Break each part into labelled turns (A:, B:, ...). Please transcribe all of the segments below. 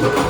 A: Thank you.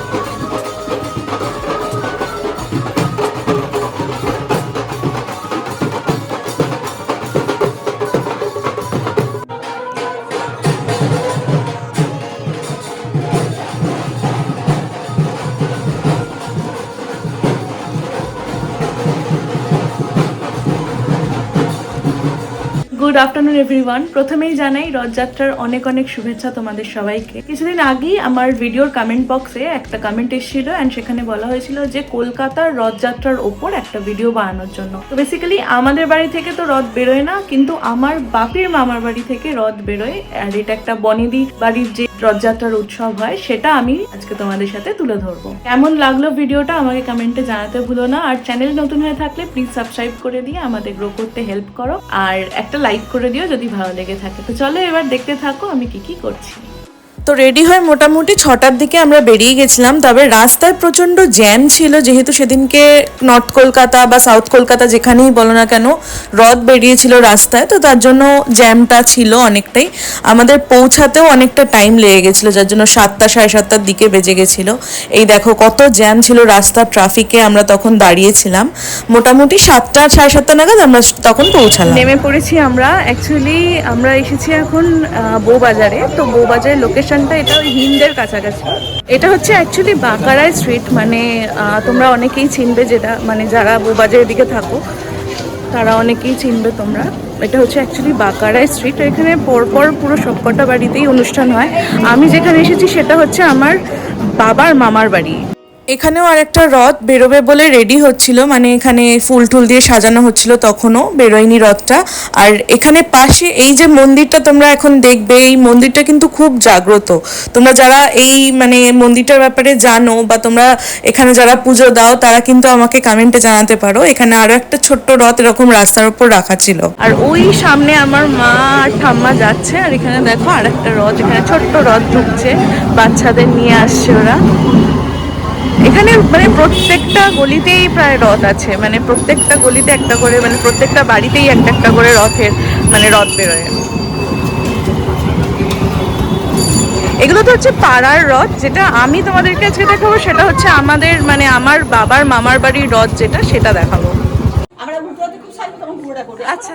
A: Good afternoon everyone প্রথমেই জানাই রথযাত্রার অনেক অনেক শুভেচ্ছা তোমাদের সবাইকে। কিছুদিন আগেই আমার ভিডিওর কমেন্ট বক্সে একটা কমেন্ট এসেছিল অ্যান্ড সেখানে বলা হয়েছিল যে কলকাতার রথযাত্রার ওপর একটা ভিডিও বানানোর জন্য। তো বেসিক্যালি আমাদের বাড়ি থেকে তো রথ বেরোয় না, কিন্তু আমার বাপের মামার বাড়ি থেকে রথ বেরোয়। অ্যান্ড এটা একটা বনেদি বাড়ির যে রথযাত্রার উৎসব হয়, সেটা আমি আজকে তোমাদের সাথে তুলে ধরবো। কেমন লাগল ভিডিওটা আমাকে কমেন্টে জানাতে ভুলো না, আর চ্যানেল নতুন হয়ে থাকলে প্লিজ সাবস্ক্রাইব করে দিয়ে আমাদের গ্রো করতে হেল্প করো, আর একটা লাইক করে দিও যদি ভালো লেগে থাকে। তো চলো এবার দেখতে থাকো আমি কি কি করছি।
B: তো রেডি হয়ে মোটামুটি ছটার দিকে আমরা বেরিয়ে গেছিলাম। তবে রাস্তায় প্রচণ্ড জ্যাম ছিল, যেহেতু সেদিনকে নর্থ কলকাতা বা সাউথ কলকাতা যেখানেই বলো না কেন, রথ বেরিয়েছিল রাস্তায়, তো তার জন্য জ্যামটা ছিল অনেকটাই। আমাদের পৌঁছাতেও অনেকটা টাইম লেগে গেছিল, যার জন্য সাতটা, সাড়ে সাতটার দিকে বেজে গেছিল। এই দেখো, কত জ্যাম ছিল রাস্তার ট্রাফিকে আমরা তখন দাঁড়িয়েছিলাম। মোটামুটি সাতটা, সাড়ে সাতটা নাগাদ আমরা তখন পৌঁছালাম।
A: নেমে পড়েছি আমরা। অ্যাকচুয়ালি আমরা এসেছি এখন বউবাজারে তো বউবাজারের লোকেশনটা এটা ওই হিন্দের কাছাকাছি। এটা হচ্ছে অ্যাকচুয়ালি বাঁকারায় স্ট্রিট মানে তোমরা অনেকেই চিনবে যেটা মানে যারা বোবাজের দিকে থাকো, তারা অনেকেই চিনবে তোমরা। এটা হচ্ছে অ্যাকচুয়ালি বাঁকারায় স্ট্রিট এখানে পরপর পুরো সবকটা বাড়িতেই অনুষ্ঠান হয়। আমি যেখানে এসেছি সেটা হচ্ছে আমার বাবার মামার বাড়ি।
B: এখানেও আর একটা রথ বেরোবে বলে রেডি হচ্ছিল মানে এখানে ফুল টুল দিয়ে সাজানো হচ্ছিল তখনও বেরোয়নি রথটা। আর এখানে পাশে এই যে মন্দিরটা তোমরা এখন দেখবে, এই মন্দিরটা কিন্তু খুব জাগ্রত। তোমরা যারা এই মানে মন্দিরটার ব্যাপারে জানো বা তোমরা এখানে যারা পুজো দাও, তারা কিন্তু আমাকে কমেন্টে জানাতে পারো। এখানে আরও একটা ছোট্ট রথ এরকম রাস্তার উপর রাখা ছিল।
A: আর ওই সামনে আমার মা আর ঠাম্মা যাচ্ছে, আর এখানে দেখো আর একটা রথ, এখানে ছোট্ট রথ ঢুকছে, বাচ্চাদের নিয়ে আসছে ওরা। এখানে মানে প্রত্যেকটা গলিতেই প্রায় রথ আছে মানে প্রত্যেকটা গলিতে একটা করে মানে প্রত্যেকটা বাড়িতেই একটা একটা করে রথের মানে রথ বেরোয়। এগুলো তো হচ্ছে পাড়ার রথ যেটা আমি তোমাদেরকে আজকে দেখাবো সেটা হচ্ছে আমাদের মানে আমার বাবার মামার বাড়ির রথ যেটা সেটা দেখাবো। আচ্ছা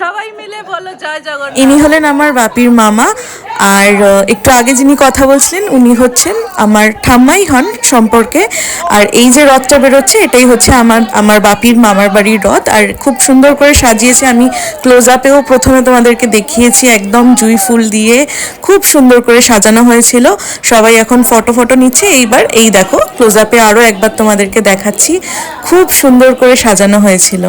A: সবাই মিলে বলো, জয় জগন্নাথ।
B: ইনি হলেন আমার বাপির মামা, আর একটু আগে যিনি কথা বলছিলেন, উনি হচ্ছেন আমার ঠাম্মাই হন সম্পর্কে, আর এই যে রথটা বেরোচ্ছে, এটাই হচ্ছে আমার আমার বাপির মামার বাড়ির রথ, আর খুব সুন্দর করে সাজিয়েছে, আমি ক্লোজ আপেও প্রথমে তোমাদেরকে দেখিয়েছি, একদম জুই ফুল দিয়ে খুব সুন্দর করে সাজানো হয়েছিল, সবাই এখন ফটো ফটো নিচ্ছে, এইবার এই দেখো ক্লোজ আপে আরও একবার তোমাদেরকে দেখাচ্ছি, খুব সুন্দর করে সাজানো হয়েছিল।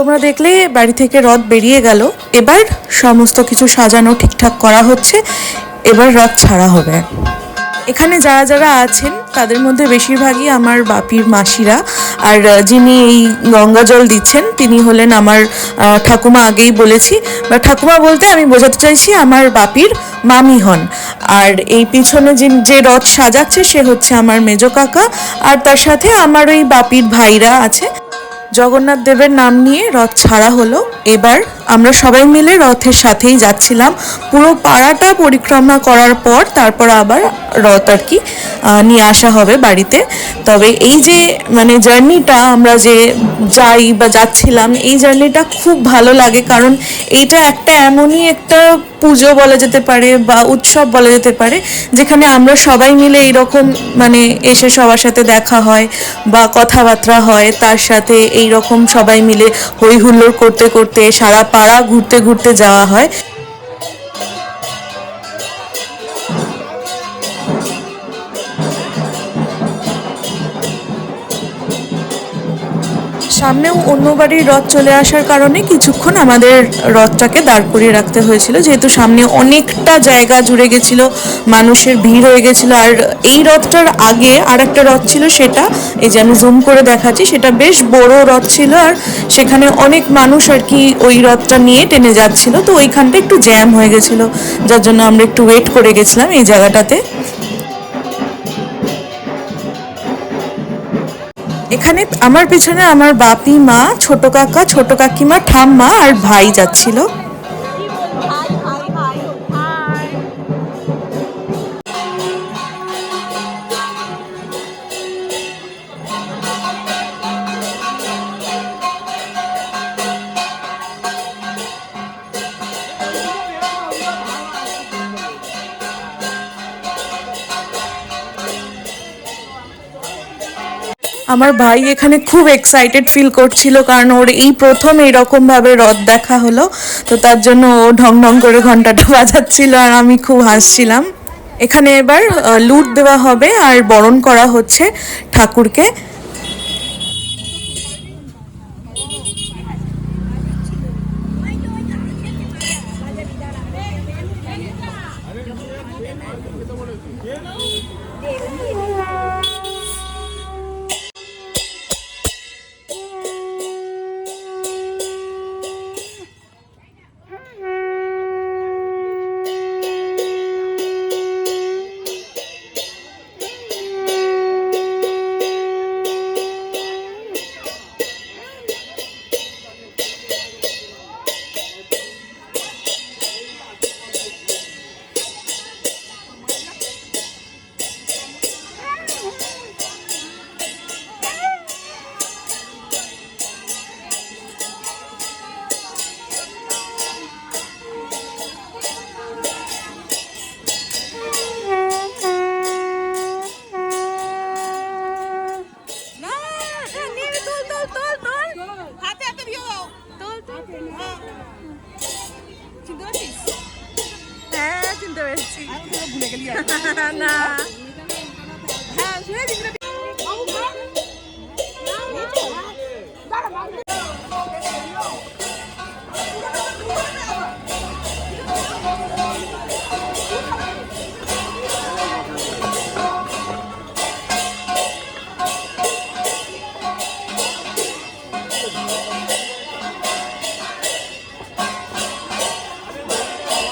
B: তোমরা দেখলে বাড়ি থেকে রথ বেরিয়ে গেল। এবার সমস্ত কিছু সাজানো ঠিকঠাক করা হচ্ছে। এবার রথ ছাড়া হবে। এখানে যারা যারা আছেন, তাদের মধ্যে বেশিরভাগই আমার বাপির মাসিরা। আর যিনি এই গঙ্গা জল দিচ্ছেন, তিনি হলেন আমার ঠাকুমা আগেই বলেছি। বা ঠাকুমা বলতে আমি বোঝাতে চাইছি আমার বাপির মামি হন। আর এই পিছনে যে যে রথ সাজাচ্ছে, সে হচ্ছে আমার মেজো কাকা। আর তার সাথে আমার ওই বাপির ভাইরা আছে। জগন্নাথ দেবের নাম নিয়ে রথ ছাড়া হলো। এবার আমরা সবাই মিলে রথের সাথেই যাচ্ছিলাম। পুরো পাড়াটা পরিক্রমা করার পর তারপর আবার রথ আর কি নিয়ে আসা হবে বাড়িতে। তবে এই যে মানে জার্নিটা আমরা যে যাই বা যাচ্ছিলাম, এই জার্নিটা খুব ভালো লাগে কারণ এইটা একটা এমনই একটা পুজো বলা যেতে পারে বা উৎসব বলা যেতে পারে, যেখানে আমরা সবাই মিলে এইরকম মানে এসে সবার সাথে দেখা হয় বা কথাবার্তা হয়, তার সাথে এই রকম সবাই মিলে হই হুল্লোড় করতে করতে সারা পাড়া ঘুরতে ঘুরতে যাওয়া হয়। সামনেও অন্য বাড়ির রথ চলে আসার কারণে কিছুক্ষণ আমাদের রথটাকে দাঁড় করিয়ে রাখতে হয়েছিল। যেহেতু সামনে অনেকটা জায়গা জুড়ে গেছিল, মানুষের ভিড় হয়ে গেছিল। আর এই রথটার আগে আর একটা রথ ছিল সেটা, এই যে আমি জুম করে দেখাচ্ছি, সেটা বেশ বড় রথ ছিল। আর সেখানে অনেক মানুষ আর কি ওই রথটা নিয়ে টেনে যাচ্ছিল। তো ওইখানটা একটু জ্যাম হয়ে গেছিল, যার জন্য আমরা একটু ওয়েট করে গেছিলাম এই জায়গাটাতে। এখানে আমার পিছনে আমার বাপি মা ছোট কাকা ছোট কাকিমা ঠাম্মা আর ভাই যাচ্ছিল। আমার ভাই এখানে খুব এক্সাইটেড ফিল করছিল কারণ ওর এই প্রথম এইরকম ভাবে রথ দেখা হলো তো তার জন্য ও ঢং ঢং করে ঘন্টাটা বাজাচ্ছিল আর আমি খুব হাসছিলাম এখানে এবার লুট দেওয়া হবে আর বরণ করা হচ্ছে ঠাকুরকে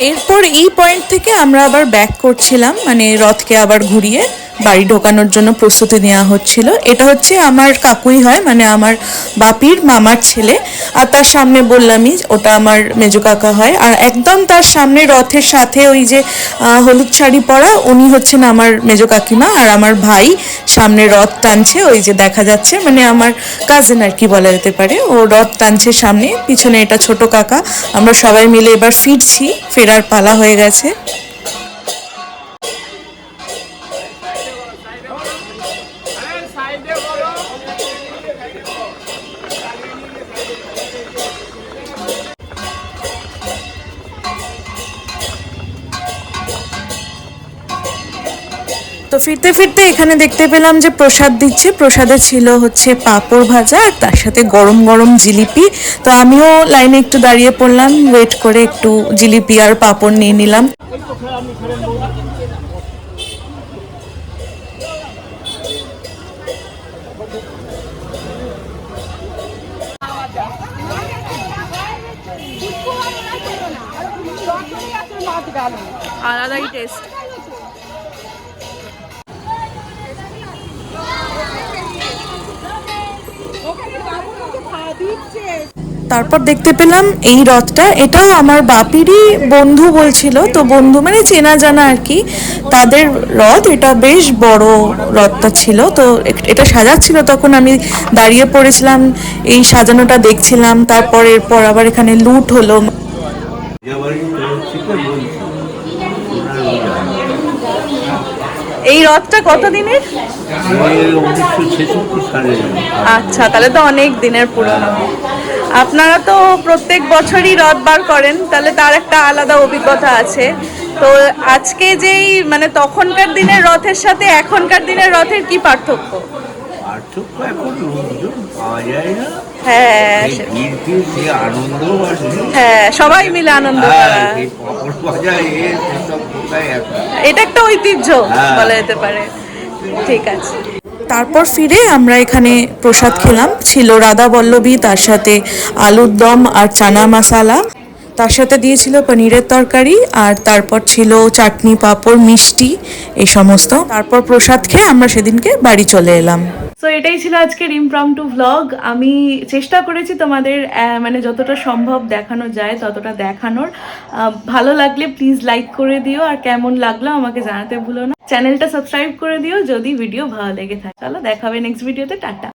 B: এরপর এই পয়েন্ট থেকে আমরা আবার ব্যাক করছিলাম মানে রথকে আবার ঘুরিয়ে। বাড়ি ঢোকানোর জন্য প্রস্তুতি নেওয়া হচ্ছিল। এটা হচ্ছে আমার কাকুই হয় মানে আমার বাপির মামার ছেলে। আর তার সামনে বললামই ওটা আমার মেজো কাকা হয়। আর একদম তার সামনে রথের সাথে ওই যে হলুদ শাড়ি পরা, উনি হচ্ছেন আমার মেজো কাকিমা। আর আমার ভাই সামনে রথ টানছে, ওই যে দেখা যাচ্ছে। মানে আমার কাজিন আর কি বলা যেতে পারে। ও রথ টানছে সামনে, পিছনে এটা ছোট কাকা। আমরা সবাই মিলে এবার ফিরছি, ফেরার পালা হয়ে গেছে। ফিরতে ফিরতে এখানে দেখতে পেলাম যে প্রসাদ দিচ্ছে। প্রসাদে ছিল হচ্ছে পাঁপড় ভাজা আর তার সাথে গরম গরম জিলিপি। তো আমিও লাইনে একটু দাঁড়িয়ে পড়লাম ওয়েট করে একটু জিলিপি আর পাঁপড় নিয়ে নিলাম।
A: আলাদাই টেস্ট
B: তারপর দেখতে পেলাম এই রথটা এটাও আমার বাপিরই বন্ধু বলছিল তো বন্ধু মানে চেনা জানা আর কি তাদের রথ এটা বেশ বড় রথটা ছিল তো এটা সাজাচ্ছিল তখন আমি দাঁড়িয়ে পড়েছিলাম এই সাজানোটা দেখছিলাম তারপর এরপর আবার এখানে লুট হলো।
A: এই রথটা কত দিনের আচ্ছা তাহলে তো অনেক দিনের পুরনো। আপনারা তো প্রত্যেক বছরই রথ বার করেন তাহলে তার একটা আলাদা অভিজ্ঞতা আছে। তো আজকে যেই মানে তখনকার দিনের রথের সাথে এখনকার দিনের রথের কি পার্থক্য?
C: পার্থক্য এখন লোকজন পাওয়া যায় না।
A: হ্যাঁ
C: আনন্দ
A: হ্যাঁ সবাই মিলে আনন্দ
C: হ্যাঁ,
A: এটা একটা ঐতিহ্য
C: হ্যাঁ।
A: বলা যেতে পারে। ঠিক আছে।
B: তারপর ফিরে আমরা এখানে প্রসাদ খেলাম। ছিল রাধা বল্লভী, তার সাথে আলুর দম আর চানা মশালা। তার সাথে দিয়েছিল পনিরের তরকারি আর তারপর ছিল চাটনি পাঁপড়, মিষ্টি এই সমস্ত। তারপর প্রসাদ খেয়ে আমরা সেদিনকে বাড়ি চলে এলাম।
A: সো এটাই ছিল আজকের ইমপ্রম্পটু ভ্লগ আমি চেষ্টা করেছি তোমাদের মানে যতটা সম্ভব দেখানো যায়, ততটা দেখানোর। ভালো লাগলে প্লিজ লাইক করে দিও, আর কেমন লাগল আমাকে জানাতে ভুলো না। চ্যানেলটা সাবস্ক্রাইব করে দিও যদি ভিডিও ভালো লেগে থাকে। চলো, দেখাবে নেক্সট ভিডিওতে টাটা।